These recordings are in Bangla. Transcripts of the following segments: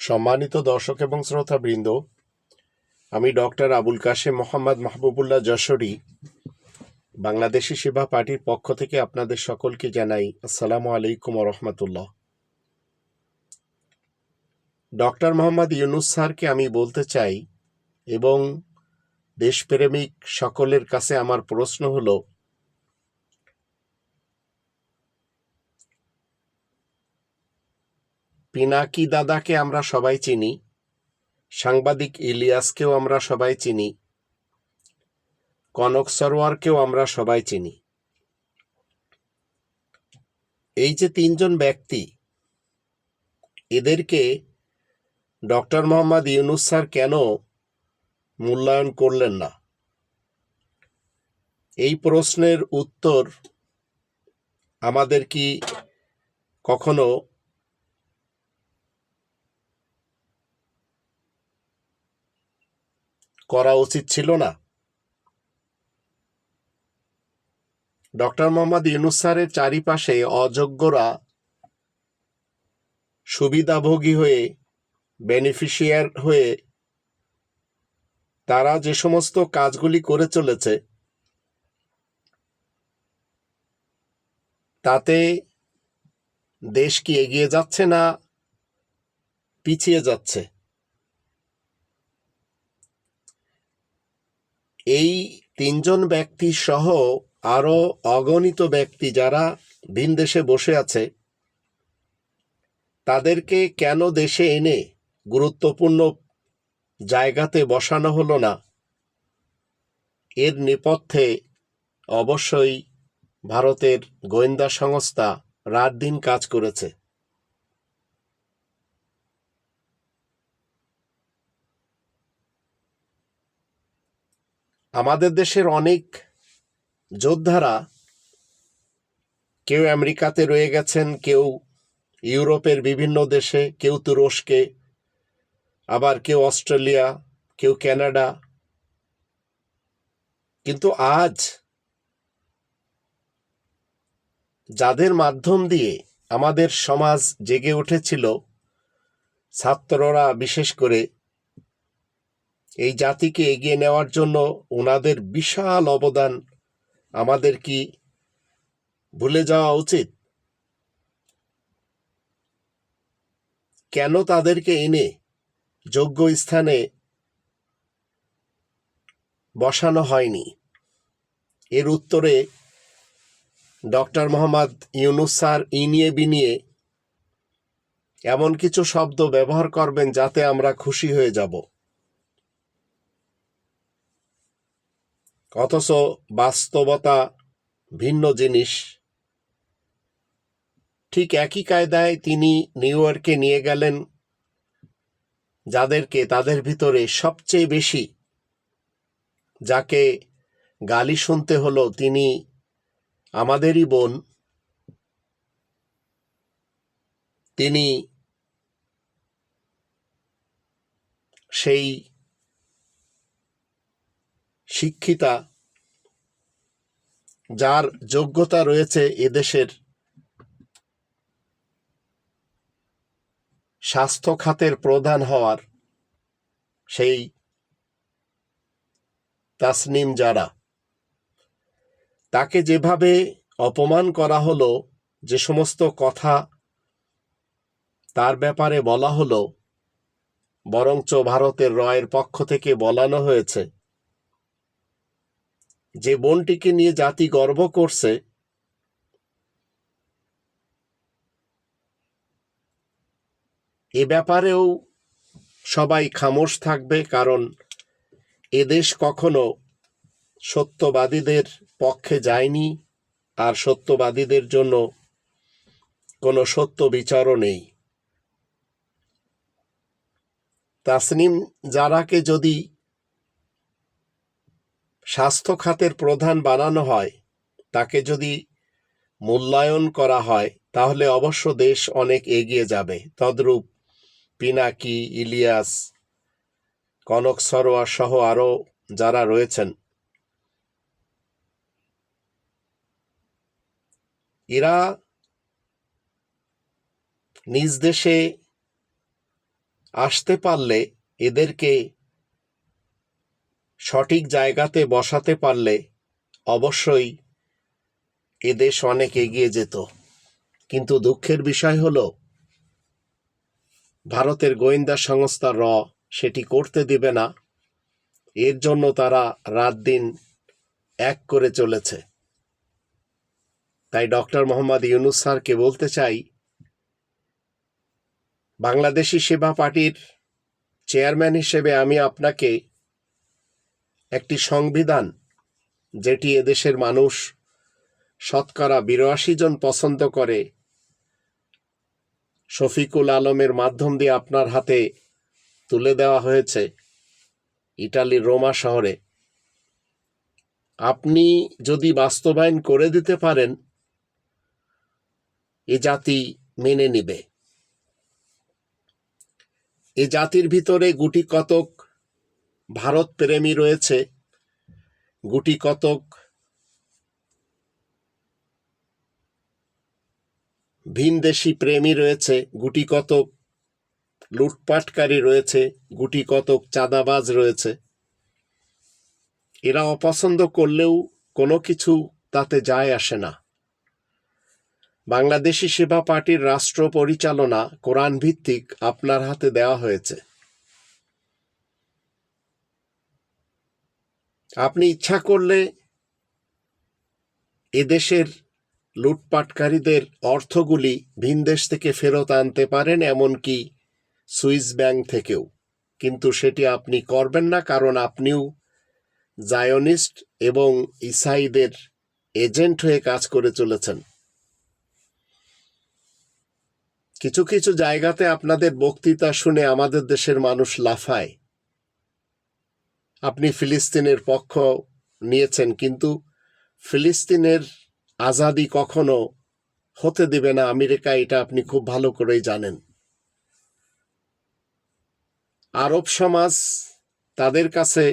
সম্মানিত দর্শক এবং শ্রোতাবৃন্দ, আমি ডক্টর আবুল কাশেম মোহাম্মদ মাহবুবুল্লাহ যশোরী, বাংলাদেশি সেবা পার্টির পক্ষ থেকে আপনাদের সকলকে জানাই আসসালামু আলাইকুম রহমতুল্লাহ। ডক্টর মোহাম্মদ ইউনুস স্যারকে আমি বলতে চাই, এবং দেশপ্রেমিক সকলের কাছে আমার প্রশ্ন হলো পিনাকি দাদাকে আমরা সবাই চিনি, সাংবাদিক ইলিয়াসকেও আমরা সবাই চিনি, কনক সরোয়ারকেও আমরা সবাই চিনি। এই যে তিনজন ব্যক্তি, এদেরকে ডক্টর মোহাম্মদ ইউনুস স্যার কেন মূল্যায়ন করলেন না? এই প্রশ্নের উত্তর আমাদের কি কখনো করা উচিত ছিল না। ডক্টর মোহাম্মদ ইউনুস স্যারের চারিপাশে অযোগ্যরা সুবিধাভোগী হয়ে বেনিফিশিয়ার হয়ে, তারা যে সমস্ত কাজগুলি করে চলেছে, তাতে দেশ কি এগিয়ে যাচ্ছে না পিছিয়ে যাচ্ছে? এই তিনজন ব্যক্তি সহ আরও অগণিত ব্যক্তি যারা ভিন দেশে বসে আছে, তাদেরকে কেন দেশে এনে গুরুত্বপূর্ণ জায়গাতে বসানো হলো না? এর নেপথ্যে অবশ্যই ভারতের গোয়েন্দা সংস্থা রাত দিন কাজ করেছে। আমাদের দেশের অনেক যোদ্ধারা কেউ আমেরিকাতে রয়ে গেছেন, কেউ ইউরোপের বিভিন্ন দেশে, কেউ তুরস্কে, আবার কেউ অস্ট্রেলিয়া, কেউ কানাডা কিন্তু আজ যাদের মাধ্যম দিয়ে আমাদের সমাজ জেগে উঠেছিল, ছাত্ররা বিশেষ করে এই জাতিকে এগিয়ে নেওয়ার জন্য ওনাদের বিশাল অবদান আমাদের কি ভুলে যাওয়া উচিত? কেন তাদেরকে এনে যোগ্য স্থানে বসানো হয়নি? এর উত্তরে ডক্টর মোহাম্মদ ইউনুস স্যার ইনিয়ে বিনিয়ে এমন কিছু শব্দ ব্যবহার করবেন যাতে আমরা খুশি হয়ে যাব। অথচ বাস্তবতা ভিন্ন জিনিস। ঠিক একই কায়দায় তিনি নিউ ইয়র্কে নিয়ে গেলেন, যাদেরকে তাদের ভিতরে সবচেয়ে বেশি, যাকে গালি শুনতে হলো তিনি আমাদেরই বোন। তিনি সেই শিক্ষিতা, যার যোগ্যতা রয়েছে এদেশের স্বাস্থ্য খাতের প্রধান হওয়ার, সেই তাসনিম যারা তাকে যেভাবে অপমান করা হলো, যে সমস্ত কথা তার ব্যাপারে বলা হলো, বরঞ্চ ভারতের রয়ের পক্ষ থেকে বলানো হয়েছে যে বোনটিকে নিয়ে জাতি গর্ব করছে, এ ব্যাপারেও সবাই খামোশ থাকবে কারণ এদেশ কখনো সত্যবাদীদের পক্ষে যায়নি আর সত্যবাদীদের জন্য কোনো সত্য বিচারও নেই। তাসনিম জারাকে যদি স্বাস্থ্য খাতের প্রধান বানানো হয়, তাকে যদি মূল্যায়ন করা হয়, তাহলে অবশ্য দেশ অনেক এগিয়ে যাবে। তদ্রূপ পিনাকি, ইলিয়াস, কনক সরোয়ার সহ আরও যারা রয়েছেন। এরা নিজ দেশে আসতে পারলে এদেরকে সঠিক জায়গাতে বসাতে পারলে অবশ্যই এদেশ অনেক এগিয়ে যেত। কিন্তু দুঃখের বিষয় হলো, ভারতের গোয়েন্দা সংস্থা র সেটি করতে দিবে না। এর জন্য তারা রাত দিন এক করে চলেছে। তাই ডক্টর মোহাম্মদ ইউনুস স্যারকে বলতে চাই, বাংলাদেশি সেবা পার্টির চেয়ারম্যান হিসেবে আমি আপনাকে একটি সংবিধান যেটি এদেশের মানুষ শতকরা বিরাশি জন পছন্দ করে। শফিকুল আলমের মাধ্যম দিয়ে আপনার হাতে তুলে দেওয়া হয়েছে ইটালির রোমা শহরে। আপনি যদি বাস্তবায়ন করে দিতে পারেন, এ জাতি মেনে নিবে। এ জাতির ভিতরে গুটি কতক ভারত প্রেমী রয়েছে, গুটি কতক ভিনদেশি প্রেমী রয়েছে, গুটি কতক লুটপাটকারী রয়েছে, গুটি কতক চাঁদাবাজ রয়েছে। এরা অপছন্দ করলেও কোনো কিছু তাতে যায় আসে না। বাংলাদেশি সেবা পার্টির রাষ্ট্র পরিচালনা কোরআন ভিত্তিক আপনার হাতে দেওয়া হয়েছে। আপনি ইচ্ছা করলে এদেশের লুটপাটকারীদের অর্থগুলি ভিনদেশ থেকে ফেরত আনতে পারেন, এমনকি সুইস ব্যাংক থেকেও। কিন্তু সেটি আপনি করবেন না, কারণ আপনিও জায়নিস্ট এবং ইসাইদের এজেন্ট হয়ে কাজ করে চলেছেন। কিছু কিছু জায়গাতে আপনাদের বক্তৃতা শুনে আমাদের দেশের মানুষ লাফায়। আপনি ফিলিস্তিনের পক্ষ নিয়েছেন, কিন্তু ফিলিস্তিনের আজাদি কখনো হতে দেবে না। আমেরিকা এটা আপনি খুব ভালো করেই জানেন। আরব সমাজ তাদের কাছে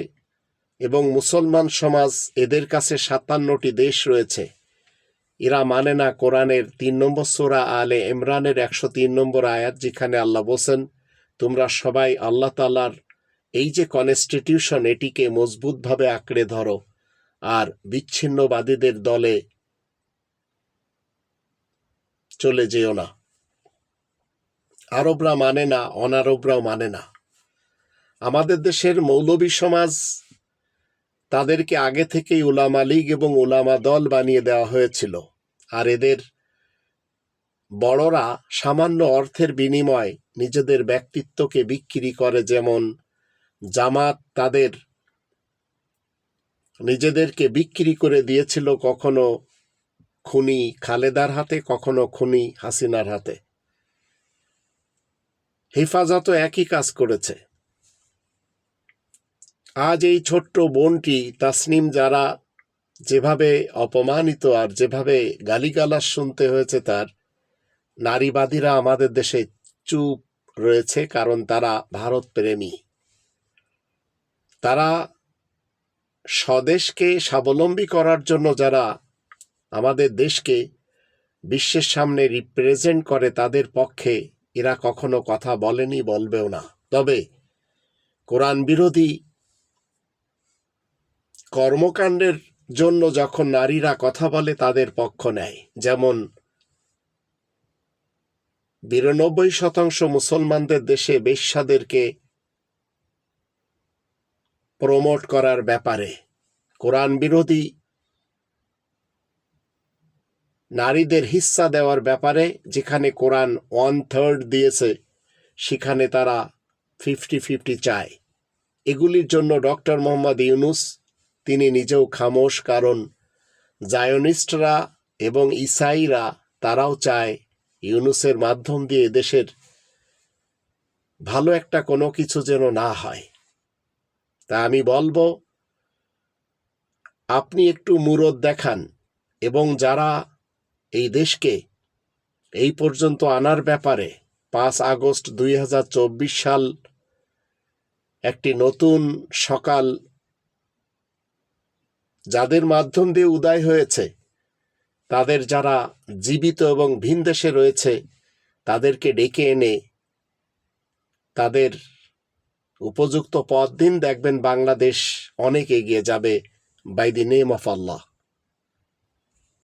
এবং মুসলমান সমাজ এদের কাছে সাতান্নটি দেশ রয়েছে। এরা মানে না কোরআনের তিন নম্বর সোরা আলে ইমরানের একশো তিন নম্বর আয়াত, যেখানে আল্লাহ বলছেন, তোমরা সবাই আল্লাহ তালার এই যে কনস্টিটিউশন এটিকে মজবুতভাবে আঁকড়ে ধরো। আর বিচ্ছিন্নবাদীদের দলে চলে যেও না। আরবরা মানে না, অনারবরাও মানে না। আমাদের দেশের মৌলবী সমাজ তাদেরকে আগে থেকেই উলামা লীগ এবং উলামা দল বানিয়ে দেওয়া হয়েছিল। আর এদের বড়রা সামান্য অর্থের বিনিময় নিজেদের ব্যক্তিত্বকে বিক্রি করে, যেমন জামাত তাদের নিজেদেরকে বিক্রি করে দিয়েছিল কখনো খুনি খালেদার হাতে, কখনো খুনি হাসিনার হাতে। হেফাজতও একই কাজ করেছে। আজ এই ছোট্ট বোনটি, তাসনিম, যারা যেভাবে অপমানিত আর যেভাবে গালিগালাস শুনতে হয়েছে তার, নারীবাদীরা আমাদের দেশে চুপ রয়েছে কারণ তারা ভারত প্রেমী তারা স্বদেশকে স্বাবলম্বী করার জন্য যারা আমাদের দেশকে বিশ্বের সামনে রিপ্রেজেন্ট করে, তাদের পক্ষে এরা কখনো কথা বলেনি, বলবেও না। তবে কোরআন বিরোধী কর্মকাণ্ডের জন্য যখন নারীরা কথা বলে, তাদের পক্ষ নেয়। যেমন বিরানব্বই শতাংশ মুসলমানদের দেশে বেশ্যাদেরকে প্রমোট করার ব্যাপারে। কোরআন বিরোধী নারীদের হিস্সা দেওয়ার ব্যাপারে যেখানে কোরআন ওয়ান থার্ড দিয়েছে, সেখানে তারা ফিফটি ফিফটি চায়। এগুলির জন্য ডক্টর মোহাম্মদ ইউনুস, তিনি নিজেও খামোশ, কারণ জায়নিস্টরা এবং ইসাইরা তারাও চায় ইউনুসের মাধ্যম দিয়ে দেশের ভালো একটা কোনো কিছু যেন না হয়। তা আমি বলব, আপনি একটু মুরদ দেখান এবং যারা এই দেশকে এই পর্যন্ত আনার ব্যাপারে পাঁচ আগস্ট দুই হাজার চব্বিশ সাল একটি নতুন সকাল যাদের মাধ্যম দিয়ে উদয় হয়েছে, তাদের যারা জীবিত এবং ভিন দেশে রয়েছে, তাদেরকে ডেকে এনে তাদের উপযুক্ত পথ দিন দেখবেন বাংলাদেশ অনেক এগিয়ে যাবে by the name of Allah